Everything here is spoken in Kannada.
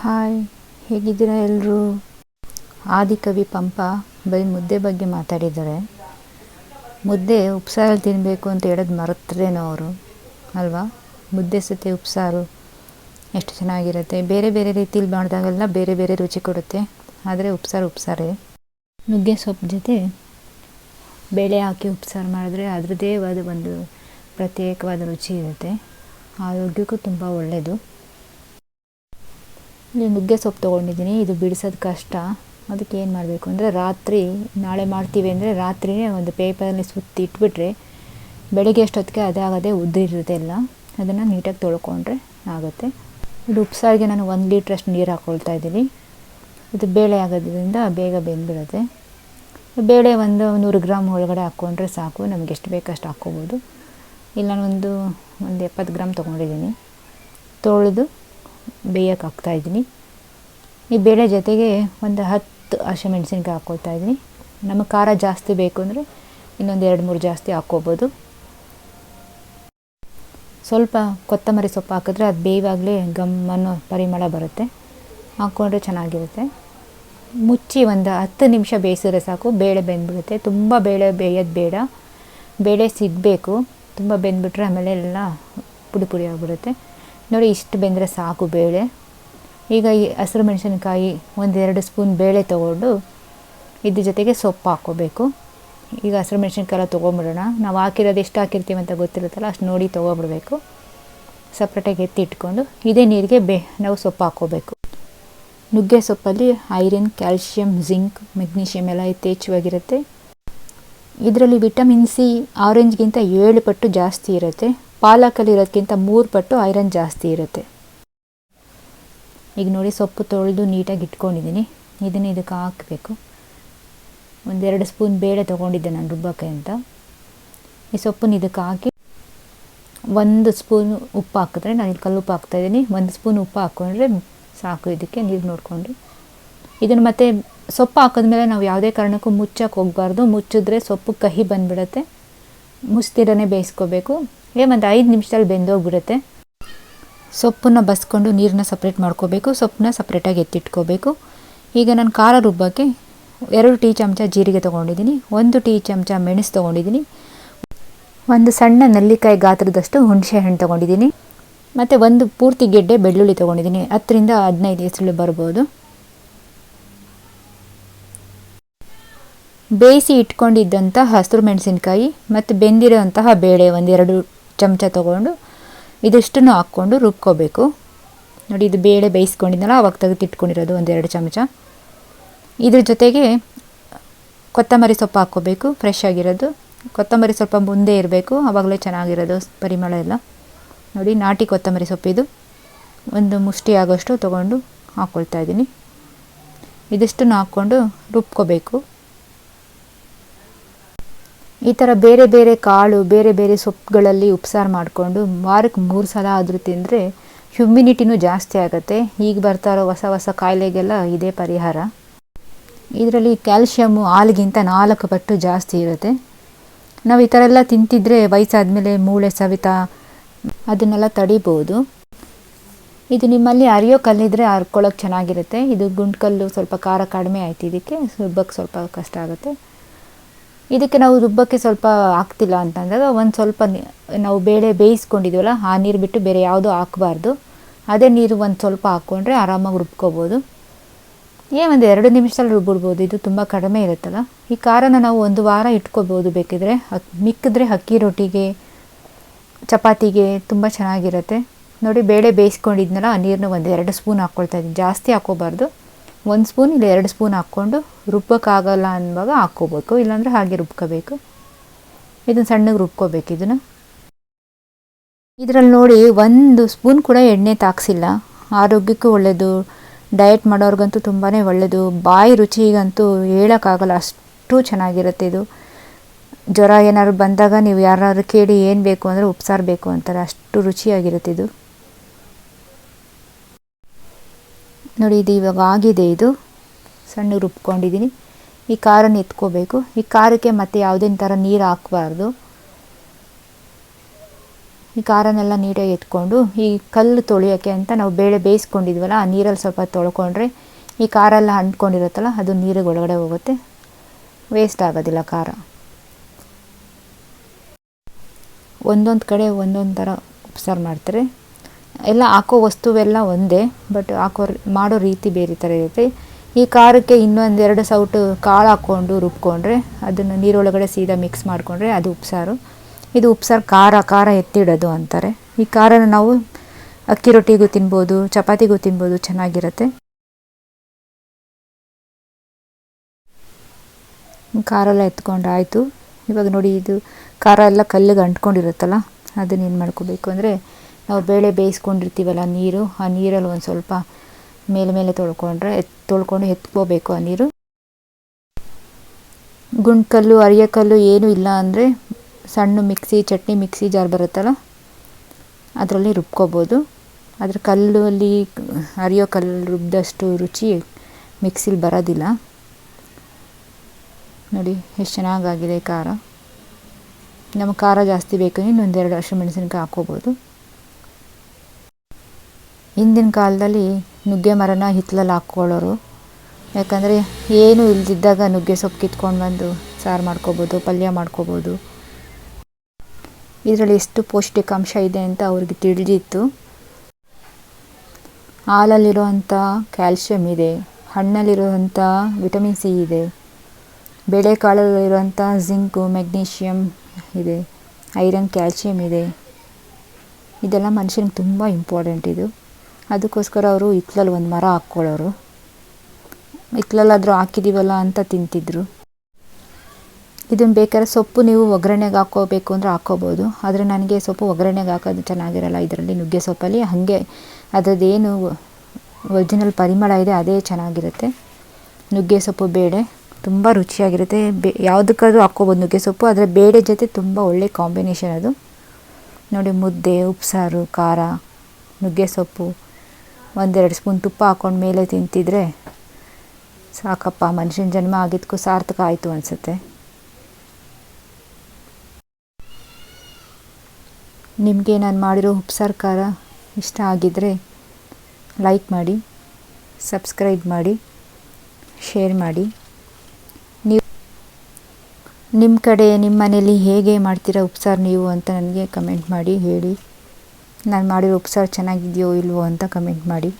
ಹಾಯ್, ಹೇಗಿದ್ದೀರಾ ಎಲ್ಲರೂ ಆದಿಕವಿ ಪಂಪ ಬರೀ ಮುದ್ದೆ ಬಗ್ಗೆ ಮಾತಾಡಿದ್ದಾರೆ. ಮುದ್ದೆ ಉಪ್ಸಾರಲ್ಲಿ ತಿನ್ನಬೇಕು ಅಂತ ಹೇಳೋದು ಮರೆತ್ರೇನೋ ಅವರು, ಅಲ್ವಾ? ಮುದ್ದೆ ಸತೆ ಉಪ್ಸಾರು ಎಷ್ಟು ಚೆನ್ನಾಗಿರುತ್ತೆ. ಬೇರೆ ಬೇರೆ ರೀತಿಯಲ್ಲಿ ಮಾಡಿದಾಗೆಲ್ಲ ಬೇರೆ ಬೇರೆ ರುಚಿ ಕೊಡುತ್ತೆ. ಆದರೆ ಉಪ್ಸಾರು ಉಪ್ಸಾರೇ. ನುಗ್ಗೆ ಸೊಪ್ಪು ಜೊತೆ ಬೇಳೆ ಹಾಕಿ ಉಪ್ಸಾರು ಮಾಡಿದ್ರೆ ಅದರದ್ದೇ ಆದ ಒಂದು ಪ್ರತ್ಯೇಕವಾದ ರುಚಿ ಇರುತ್ತೆ. ಆರೋಗ್ಯಕ್ಕೂ ತುಂಬ ಒಳ್ಳೆಯದು ನುಗ್ಗೆ ಸೊಪ್ಪು ತೊಗೊಂಡಿದ್ದೀನಿ, ಇದು ಬಿಡಿಸೋದು ಕಷ್ಟ. ಅದಕ್ಕೆ ಏನು ಮಾಡಬೇಕು ಅಂದರೆ ರಾತ್ರಿ, ನಾಳೆ ಮಾಡ್ತೀವಿ ಅಂದರೆ ರಾತ್ರಿಯೇ ಒಂದು ಪೇಪರಲ್ಲಿ ಸುತ್ತಿ ಇಟ್ಬಿಟ್ರೆ ಬೆಳಿಗ್ಗೆ ಅಷ್ಟೊತ್ತಿಗೆ ಅದಾಗದೇ ಉದ್ದಿರುತ್ತೆ ಎಲ್ಲ. ಅದನ್ನು ನೀಟಾಗಿ ತೊಳ್ಕೊಂಡ್ರೆ ಆಗುತ್ತೆ. ಇದು ಉಪ್ಸಾರಿಗೆ ನಾನು ಒಂದು ಲೀಟ್ರಷ್ಟು ನೀರು ಹಾಕ್ಕೊಳ್ತಾ ಇದ್ದೀನಿ. ಇದು ಬೇಳೆ ಆಗೋದ್ರಿಂದ ಬೇಗ ಬೆಂದ್ಬಿಡುತ್ತೆ. ಬೇಳೆ ಒಂದು ನೂರು ಗ್ರಾಮ್ ಒಳಗಡೆ ಹಾಕ್ಕೊಂಡ್ರೆ ಸಾಕು, ನಮ್ಗೆ ಎಷ್ಟು ಬೇಕಷ್ಟು ಹಾಕ್ಕೋಬೋದು. ಇಲ್ಲ ಒಂದು ಒಂದು ಎಪ್ಪತ್ತು ಗ್ರಾಮ್ ತೊಗೊಂಡಿದ್ದೀನಿ. ತೊಳೆದು ಬೇಯಕ್ಕೆ ಹಾಕ್ತಾಯಿದ್ದೀನಿ ಈ ಬೇಳೆ ಜೊತೆಗೆ ಒಂದು ಹತ್ತು ಹಸಿಮೆಣ್ಸಿನ್ಕಾಯಿ ಹಾಕ್ಕೊಳ್ತಾ ಇದ್ದೀನಿ. ನಮಗೆ ಖಾರ ಜಾಸ್ತಿ ಬೇಕು ಅಂದರೆ ಇನ್ನೊಂದು ಎರಡು ಮೂರು ಜಾಸ್ತಿ ಹಾಕ್ಕೋಬೋದು. ಸ್ವಲ್ಪ ಕೊತ್ತಂಬರಿ ಸೊಪ್ಪು ಹಾಕಿದ್ರೆ ಅದು ಬೇವಾಗಲೇ ಗಮ್ ಅನ್ನೋ ಪರಿಮಳ ಬರುತ್ತೆ. ಹಾಕ್ಕೊಂಡ್ರೆ ಚೆನ್ನಾಗಿರುತ್ತೆ. ಮುಚ್ಚಿ ಒಂದು ಹತ್ತು ನಿಮಿಷ ಬೇಯಿಸಿದ್ರೆ ಸಾಕು. ಬೇಳೆ ಬೆಂದ್ಬಿಡುತ್ತೆ. ತುಂಬ ಬೇಳೆ ಬೇಯೋದು ಬೇಡ. ಬೇಳೆ ಸಿಗಬೇಕು. ತುಂಬ ಬೆಂದ್ಬಿಟ್ರೆ ಆಮೇಲೆ ಎಲ್ಲ ಪುಡಿ ಪುಡಿ ಆಗಿಬಿಡುತ್ತೆ. ನೋಡಿ ಇಷ್ಟು ಬೆಂದರೆ ಸಾಕು ಬೇಳೆ. ಈಗ ಈ ಹಸಿರು ಮೆಣಸಿನ್ಕಾಯಿ ಒಂದೆರಡು ಸ್ಪೂನ್ ಬೇಳೆ ತೊಗೊಂಡು ಇದ್ರ ಜೊತೆಗೆ ಸೊಪ್ಪು ಹಾಕ್ಕೋಬೇಕು. ಈಗ ಹಸಿರು ಮೆಣಸಿನ್ಕಾಯಿ ತೊಗೊಂಬಿಡೋಣ ನಾವು ಹಾಕಿರೋದು ಎಷ್ಟು ಹಾಕಿರ್ತೀವಿ ಅಂತ ಗೊತ್ತಿರುತ್ತಲ್ಲ, ಅಷ್ಟು ನೋಡಿ ತೊಗೊಬಿಡ್ಬೇಕು ಸಪ್ರೇಟಾಗಿ ಎತ್ತಿ ಇಟ್ಕೊಂಡು ಇದೇ ನೀರಿಗೆ ಬೇ, ನಾವು ಸೊಪ್ಪು ಹಾಕ್ಕೋಬೇಕು. ನುಗ್ಗೆ ಸೊಪ್ಪಲ್ಲಿ ಐರನ್, ಕ್ಯಾಲ್ಶಿಯಂ, ಜಿಂಕ್ ಮೆಗ್ನೀಷಿಯಮ್ ಎಲ್ಲ ಯಥೇಚ್ಛವಾಗಿರುತ್ತೆ. ಇದರಲ್ಲಿ ವಿಟಮಿನ್ ಸಿ, ಆರೆಂಜ್ಗಿಂತ ಏಳು ಪಟ್ಟು ಜಾಸ್ತಿ ಇರುತ್ತೆ. ಪಾಲಕಲ್ಲಿ ಇರೋದಕ್ಕಿಂತ ಮೂರು ಪಟ್ಟು ಐರನ್ ಜಾಸ್ತಿ ಇರುತ್ತೆ. ಈಗ ನೋಡಿ ಸೊಪ್ಪು ತೊಳೆದು ನೀಟಾಗಿ ಇಟ್ಕೊಂಡಿದ್ದೀನಿ. ಇದನ್ನು ಇದಕ್ಕೆ ಹಾಕಬೇಕು. ಒಂದೆರಡು ಸ್ಪೂನ್ ಬೇಳೆ ತೊಗೊಂಡಿದ್ದೆ ನಾನು ರುಬ್ಬಕ್ಕೆ ಅಂತ. ಈ ಸೊಪ್ಪನ್ನು ಇದಕ್ಕೆ ಹಾಕಿ ಒಂದು ಸ್ಪೂನ್ ಉಪ್ಪು ಹಾಕಿದ್ರೆ ನಾನು ಇಲ್ಲಿ ಕಲ್ಲುಪ್ಪು ಹಾಕ್ತಾಯಿದ್ದೀನಿ ಒಂದು ಸ್ಪೂನ್ ಉಪ್ಪು ಹಾಕ್ಕೊಂಡ್ರೆ ಸಾಕು ಇದಕ್ಕೆ, ನೀರು ನೋಡಿಕೊಂಡು. ಇದನ್ನು ಮತ್ತೆ ಸೊಪ್ಪು ಹಾಕಿದ್ಮೇಲೆ ನಾವು ಯಾವುದೇ ಕಾರಣಕ್ಕೂ ಮುಚ್ಚಕ್ಕೆ ಹೋಗಬಾರ್ದು. ಮುಚ್ಚಿದ್ರೆ ಸೊಪ್ಪು ಕಹಿ ಬಂದುಬಿಡತ್ತೆ. ಮುಚ್ತಿರನೇ ಬೇಯಿಸ್ಕೋಬೇಕು. ಒಂದು ಐದು ನಿಮಿಷದಲ್ಲಿ ಬೆಂದೋಗ್ಬಿಡುತ್ತೆ. ಸೊಪ್ಪನ್ನು ಬಸ್ಕೊಂಡು ನೀರನ್ನ ಸಪ್ರೇಟ್ ಮಾಡ್ಕೋಬೇಕು, ಸೊಪ್ಪನ್ನ ಸಪ್ರೇಟಾಗಿ ಎತ್ತಿಟ್ಕೋಬೇಕು. ಈಗ ನಾನು ಖಾರ ರುಬ್ಬಕ್ಕೆ ಎರಡು ಟೀ ಚಮಚ ಜೀರಿಗೆ ತೊಗೊಂಡಿದ್ದೀನಿ, ಒಂದು ಟೀ ಚಮಚ ಮೆಣಸು ತೊಗೊಂಡಿದ್ದೀನಿ, ಒಂದು ಸಣ್ಣ ನೆಲ್ಲಿಕಾಯಿ ಗಾತ್ರದಷ್ಟು ಹುಣಸೆ ಹಣ್ಣು ತೊಗೊಂಡಿದ್ದೀನಿ, ಮತ್ತು ಒಂದು ಪೂರ್ತಿ ಗೆಡ್ಡೆ ಬೆಳ್ಳುಳ್ಳಿ ತೊಗೊಂಡಿದ್ದೀನಿ, ಹತ್ತರಿಂದ ಹದಿನೈದು ಹೆಸರು ಬರ್ಬೋದು. ಬೇಯಿಸಿ ಇಟ್ಕೊಂಡಿದ್ದಂಥ ಹಸಿರು ಮೆಣಸಿನ್ಕಾಯಿ ಮತ್ತು ಬೆಂದಿರೋಂತಹ ಬೇಳೆ ಒಂದೆರಡು ಚಮಚ ತೊಗೊಂಡು ಇದಿಷ್ಟನ್ನು ಹಾಕ್ಕೊಂಡು ರುಬ್ಕೋಬೇಕು. ನೋಡಿ, ಇದು ಬೇಳೆ ಬೇಯಿಸ್ಕೊಂಡಿದ್ದಲ್ಲ ಅವಾಗ ತೆಗೆದು ಇಟ್ಕೊಂಡಿರೋದು ಒಂದೆರಡು ಚಮಚ. ಇದ್ರ ಜೊತೆಗೆ ಕೊತ್ತಂಬರಿ ಸೊಪ್ಪು ಹಾಕ್ಕೋಬೇಕು ಫ್ರೆಶ್ ಆಗಿರೋದು. ಕೊತ್ತಂಬರಿ ಸ್ವಲ್ಪ ಮುಂದೆ ಇರಬೇಕು ಆವಾಗಲೇ ಚೆನ್ನಾಗಿರೋದು ಪರಿಮಳ ಎಲ್ಲ. ನೋಡಿ, ನಾಟಿ ಕೊತ್ತಂಬರಿ ಸೊಪ್ಪಿದು ಒಂದು ಮುಷ್ಟಿ ಆಗೋಷ್ಟು ತೊಗೊಂಡು ಹಾಕ್ಕೊಳ್ತಾ ಇದ್ದೀನಿ. ಇದಿಷ್ಟನ್ನು ಹಾಕ್ಕೊಂಡು ರುಬ್ಕೋಬೇಕು. ಈ ಥರ ಬೇರೆ ಬೇರೆ ಕಾಳು, ಬೇರೆ ಬೇರೆ ಸೊಪ್ಪುಗಳಲ್ಲಿ ಉಪ್ಸಾರು ಮಾಡಿಕೊಂಡು ವಾರಕ್ಕೆ ಮೂರು ಸಲ ಆದರೂ ತಿಂದರೆ ಹ್ಯುಮಿನಿಟಿನೂ ಜಾಸ್ತಿ ಆಗುತ್ತೆ. ಈಗ ಬರ್ತಾ ಇರೋ ಹೊಸ ಹೊಸ ಕಾಯಿಲೆಗೆಲ್ಲ ಇದೇ ಪರಿಹಾರ. ಇದರಲ್ಲಿ ಕ್ಯಾಲ್ಶಿಯಮ್ಮು ಹಾಲಿಗಿಂತ ನಾಲ್ಕು ಪಟ್ಟು ಜಾಸ್ತಿ ಇರುತ್ತೆ. ನಾವು ಈ ಥರ ಎಲ್ಲ ತಿಂತಿದ್ರೆ ವಯಸ್ಸಾದಮೇಲೆ ಮೂಳೆ ಸವಿತ ಅದನ್ನೆಲ್ಲ ತಡಿಬೋದು. ಇದು ನಿಮ್ಮಲ್ಲಿ ಅರಿಯೋ ಕಲ್ಲಿದ್ರೆ ಹರ್ಕೊಳ್ಳೋಕೆ ಚೆನ್ನಾಗಿರುತ್ತೆ. ಇದು ಗುಂಡ್ಕಲ್ಲು ಸ್ವಲ್ಪ ಖಾರ ಕಡಿಮೆ ಆಯ್ತು ಇದಕ್ಕೆ ಸುಬ್ಬಕ್ಕೆ ಸ್ವಲ್ಪ ಕಷ್ಟ ಆಗುತ್ತೆ. ಇದಕ್ಕೆ ನಾವು ರುಬ್ಬಕ್ಕೆ ಸ್ವಲ್ಪ ಆಗ್ತಿಲ್ಲ ಅಂತಂದಾಗ ಒಂದು ಸ್ವಲ್ಪ ನಾವು ಬೇಳೆ ಬೇಯಿಸ್ಕೊಂಡಿದ್ದೀವಲ್ಲ ಆ ನೀರು ಬಿಟ್ಟು ಬೇರೆ ಯಾವುದೂ ಹಾಕಬಾರ್ದು. ಅದೇ ನೀರು ಒಂದು ಸ್ವಲ್ಪ ಹಾಕ್ಕೊಂಡ್ರೆ ಆರಾಮಾಗಿ ರುಬ್ಕೋಬೋದು. ಏ, ಒಂದು ಎರಡು ನಿಮಿಷದಲ್ಲಿ ರುಬ್ಬಿಡ್ಬೋದು. ಇದು ತುಂಬ ಕಡಿಮೆ ಇರುತ್ತಲ್ಲ. ಈ ಖಾರನ ನಾವು ಒಂದು ವಾರ ಇಟ್ಕೋಬೋದು ಬೇಕಿದ್ರೆ. ಮಿಕ್ಕಿದ್ರೆ ಅಕ್ಕಿ ರೊಟ್ಟಿಗೆ, ಚಪಾತಿಗೆ ತುಂಬ ಚೆನ್ನಾಗಿರುತ್ತೆ. ನೋಡಿ, ಬೇಳೆ ಬೇಯಿಸ್ಕೊಂಡಿದ್ನಲ್ಲ, ಆ ನೀರನ್ನ ಒಂದು ಎರಡು ಸ್ಪೂನ್ ಹಾಕ್ಕೊಳ್ತಾ ಇದ್ದೀನಿ. ಜಾಸ್ತಿ ಹಾಕ್ಕೋಬಾರ್ದು. ಒಂದು ಸ್ಪೂನ್ ಇಲ್ಲ ಎರಡು ಸ್ಪೂನ್ ಹಾಕ್ಕೊಂಡು ರುಬ್ಬೋಕ್ಕಾಗಲ್ಲ ಅನ್ನುವಾಗ ಹಾಕ್ಕೋಬೇಕು, ಇಲ್ಲಾಂದರೆ ಹಾಗೆ ರುಬ್ಕೋಬೇಕು. ಇದನ್ನು ಸಣ್ಣಗೆ ರುಬ್ಕೋಬೇಕು ಇದನ್ನು. ಇದರಲ್ಲಿ ನೋಡಿ ಒಂದು ಸ್ಪೂನ್ ಕೂಡ ಎಣ್ಣೆ ತಾಕ್ಸಿಲ್ಲ. ಆರೋಗ್ಯಕ್ಕೂ ಒಳ್ಳೆಯದು ಡಯಟ್ ಮಾಡೋರ್ಗಂತೂ ತುಂಬಾ ಒಳ್ಳೆಯದು ಬಾಯಿ ರುಚಿಗಂತೂ ಹೇಳೋಕ್ಕಾಗಲ್ಲ, ಅಷ್ಟು ಚೆನ್ನಾಗಿರುತ್ತೆ ಇದು. ಜ್ವರ ಏನಾದ್ರು ಬಂದಾಗ ನೀವು ಯಾರಾದ್ರು ಕೇಳಿ ಏನು ಬೇಕು ಅಂದರೆ ಉಪ್ಸಾರು ಬೇಕು ಅಂತಾರೆ, ಅಷ್ಟು ರುಚಿಯಾಗಿರುತ್ತೆ ಇದು. ನೋಡಿ, ಇದು ಇವಾಗ ಆಗಿದೆ ಇದು. ಸಣ್ಣ ರುಬ್ಕೊಂಡಿದ್ದೀನಿ ಈ ಖಾರನ ಎತ್ಕೋಬೇಕು ಈ ಖಾರಕ್ಕೆ ಮತ್ತೆ ಯಾವುದೇ ಥರ ನೀರು ಹಾಕಬಾರ್ದು. ಈ ಖಾರನೆಲ್ಲ ನೀಟಾಗಿ ಎತ್ಕೊಂಡು, ಈ ಕಲ್ಲು ತೊಳೆಯೋಕ್ಕೆ ಅಂತ ನಾವು ಬೇಳೆ ಬೇಯಿಸ್ಕೊಂಡಿದ್ವಲ್ಲ, ಆ ನೀರಲ್ಲಿ ಸ್ವಲ್ಪ ತೊಳ್ಕೊಂಡ್ರೆ ಈ ಖಾರ ಎಲ್ಲ ಅಂಟ್ಕೊಂಡಿರುತ್ತಲ್ಲ, ಅದು ನೀರಿಗೆ ಒಳಗಡೆ ಹೋಗುತ್ತೆ. ವೇಸ್ಟ್ ಆಗೋದಿಲ್ಲ ಖಾರ. ಒಂದೊಂದು ಕಡೆ ಒಂದೊಂದು ಥರ ಉಪ್ಸಾರು ಮಾಡ್ತಾರೆ. ಎಲ್ಲ ಹಾಕೋ ವಸ್ತುವೆಲ್ಲ ಒಂದೇ ಬಟ್ ಹಾಕೋ ಮಾಡೋ ರೀತಿ ಬೇರೆ ಥರ ಇರುತ್ತೆ. ಈ ಖಾರಕ್ಕೆ ಇನ್ನೊಂದೆರಡು ಸೌಟು ಕಾಳು ಹಾಕ್ಕೊಂಡು ರುಬ್ಕೊಂಡ್ರೆ, ಅದನ್ನು ನೀರೊಳಗಡೆ ಸೀದಾ ಮಿಕ್ಸ್ ಮಾಡಿಕೊಂಡ್ರೆ ಅದು ಉಪ್ಸಾರು. ಇದು ಉಪ್ಸಾರು ಖಾರ ಖಾರ ಎತ್ತಿಡೋದು ಅಂತಾರೆ. ಈ ಖಾರನ ನಾವು ಅಕ್ಕಿ ರೊಟ್ಟಿಗೂ ತಿನ್ಬೋದು, ಚಪಾತಿಗೂ ತಿನ್ಬೋದು, ಚೆನ್ನಾಗಿರುತ್ತೆ. ಖಾರ ಎಲ್ಲ ಎತ್ಕೊಂಡು ಆಯಿತು ಇವಾಗ ನೋಡಿ, ಇದು ಖಾರ ಎಲ್ಲ ಕಲ್ಲಿಗೆ ಅಂಟ್ಕೊಂಡಿರುತ್ತಲ್ಲ ಅದನ್ನ ಏನು ಮಾಡ್ಕೋಬೇಕು ಅಂದರೆ ನಾವು ಬೇಳೆ ಬೇಯಿಸ್ಕೊಂಡಿರ್ತೀವಲ್ಲ ನೀರು, ಆ ನೀರಲ್ಲಿ ಒಂದು ಸ್ವಲ್ಪ ಮೇಲೆ ಮೇಲೆ ತೊಳ್ಕೊಂಡ್ರೆ ಎತ್ ತೊಳ್ಕೊಂಡು ಎತ್ಕೋಬೇಕು ಆ ನೀರು. ಗುಂಡ್ಕಲ್ಲು, ಅರಿಯಕಲ್ಲು ಏನೂ ಇಲ್ಲ ಅಂದರೆ ಸಣ್ಣ ಮಿಕ್ಸಿ, ಚಟ್ನಿ ಮಿಕ್ಸಿ ಜಾರ್ ಬರುತ್ತಲ್ಲ, ಅದರಲ್ಲಿ ರುಬ್ಕೋಬೋದು. ಆದರೆ ಕಲ್ಲು ಅಲ್ಲಿ ಅರಿಯೋ ಕಲ್ಲು ರುಬ್ಬಿದಷ್ಟು ರುಚಿ ಮಿಕ್ಸಿಲಿ ಬರೋದಿಲ್ಲ. ನೋಡಿ, ಎಷ್ಟು ಚೆನ್ನಾಗಾಗಿದೆ ಖಾರ. ನಮಗೆ ಖಾರ ಜಾಸ್ತಿ ಬೇಕು ಇನ್ನೊಂದೆರಡು ಹಸಿಮೆಣಸಿನ್ಕಾಯಿ ಹಾಕ್ಕೋಬೋದು. ಹಿಂದಿನ ಕಾಲದಲ್ಲಿ ನುಗ್ಗೆ ಮರನ ಹಿತ್ತಲಲ್ಲಿ ಹಾಕ್ಕೊಳ್ಳೋರು. ಯಾಕಂದರೆ ಏನೂ ಇಲ್ದಿದ್ದಾಗ ನುಗ್ಗೆ ಸೊಪ್ಪು ಕಿತ್ಕೊಂಡು ಬಂದು ಸಾರು ಮಾಡ್ಕೋಬೋದು, ಪಲ್ಯ ಮಾಡ್ಕೋಬೋದು. ಇದರಲ್ಲಿ ಎಷ್ಟು ಪೌಷ್ಟಿಕಾಂಶ ಇದೆ ಅಂತ ಅವ್ರಿಗೆ ತಿಳಿದಿತ್ತು. ಹಾಲಲ್ಲಿರುವಂಥ ಕ್ಯಾಲ್ಶಿಯಮ್ ಇದೆ, ಹಣ್ಣಲ್ಲಿರುವಂಥ ವಿಟಮಿನ್ ಸಿ ಇದೆ ಬೇಳೆಕಾಳಲ್ಲಿರುವಂಥ ಜಿಂಕು ಮೆಗ್ನೀಷಿಯಮ್ ಇದೆ, ಐರನ್ ಕ್ಯಾಲ್ಶಿಯಮ್ ಇದೆ. ಇದೆಲ್ಲ ಮನುಷ್ಯನಿಗೆ ತುಂಬ ಇಂಪಾರ್ಟೆಂಟ್ ಇದು. ಅದಕ್ಕೋಸ್ಕರ ಅವರು ಹಿತ್ಲಲ್ಲಿ ಒಂದು ಮರ ಹಾಕ್ಕೊಳ್ಳೋರು. ಹಿತ್ಲಲ್ಲಾದರೂ ಹಾಕಿದ್ದೀವಲ್ಲ ಅಂತ ತಿಂತಿದ್ರು. ಇದನ್ನು ಬೇಕಾದ್ರೆ ಸೊಪ್ಪು ನೀವು ಒಗ್ಗರಣೆಗೆ ಹಾಕೋಬೇಕು ಅಂದರೆ ಹಾಕ್ಕೋಬೋದು ಆದರೆ ನನಗೆ ಸೊಪ್ಪು ಒಗ್ಗರಣೆಗೆ ಹಾಕೋದು ಚೆನ್ನಾಗಿರಲ್ಲ. ಇದರಲ್ಲಿ ನುಗ್ಗೆ ಸೊಪ್ಪಲ್ಲಿ ಹಾಗೆ ಅದರದ್ದೇನು ಒರಿಜಿನಲ್ ಪರಿಮಳ ಇದೆ ಅದೇ ಚೆನ್ನಾಗಿರುತ್ತೆ. ನುಗ್ಗೆ ಸೊಪ್ಪು ಬೇಳೆ ತುಂಬ ರುಚಿಯಾಗಿರುತ್ತೆ. ಬೇ ಯಾವುದಕ್ಕಾದ್ರೂ ಹಾಕ್ಕೋಬೋದು ನುಗ್ಗೆ ಸೊಪ್ಪು. ಆದರೆ ಬೇಳೆ ಜೊತೆ ತುಂಬ ಒಳ್ಳೆ ಕಾಂಬಿನೇಷನ್ ಅದು. ನೋಡಿ ಮುದ್ದೆ, ಉಪ್ಸಾರು, ಖಾರ, ನುಗ್ಗೆ ಸೊಪ್ಪು. ಒಂದೆರಡು ಸ್ಪೂನ್ ತುಪ್ಪ ಹಾಕ್ಕೊಂಡು ಮೇಲೆ ತಿಂತಿದ್ರೆ ಸಾಕಪ್ಪ, ಮನುಷ್ಯನ ಜನ್ಮ ಆಗಿದ್ದಕ್ಕೂ ಸಾರ್ಥಕ ಆಯಿತು ಅನಿಸುತ್ತೆ. ನಿಮಗೆ ನಾನು ಮಾಡಿರೋ ಉಪ್ಸಾರು ಖಾರ ಇಷ್ಟ ಆಗಿದ್ದರೆ ಲೈಕ್ ಮಾಡಿ, ಸಬ್ಸ್ಕ್ರೈಬ್ ಮಾಡಿ, ಶೇರ್ ಮಾಡಿ. ನೀವು ನಿಮ್ಮ ಕಡೆ ನಿಮ್ಮ ಮನೇಲಿ ಹೇಗೆ ಮಾಡ್ತೀರಾ ಉಪ್ಸಾರು ನೀವು ಅಂತ ನನಗೆ ಕಮೆಂಟ್ ಮಾಡಿ, ಹೇಳಿ. ನಾನು ಮಾಡಿರೋ ಉಪ್ಸಾರು ಚೆನ್ನಾಗಿದೆಯೋ ಇಲ್ವೋ ಅಂತ ಕಮೆಂಟ್ ಮಾಡಿ.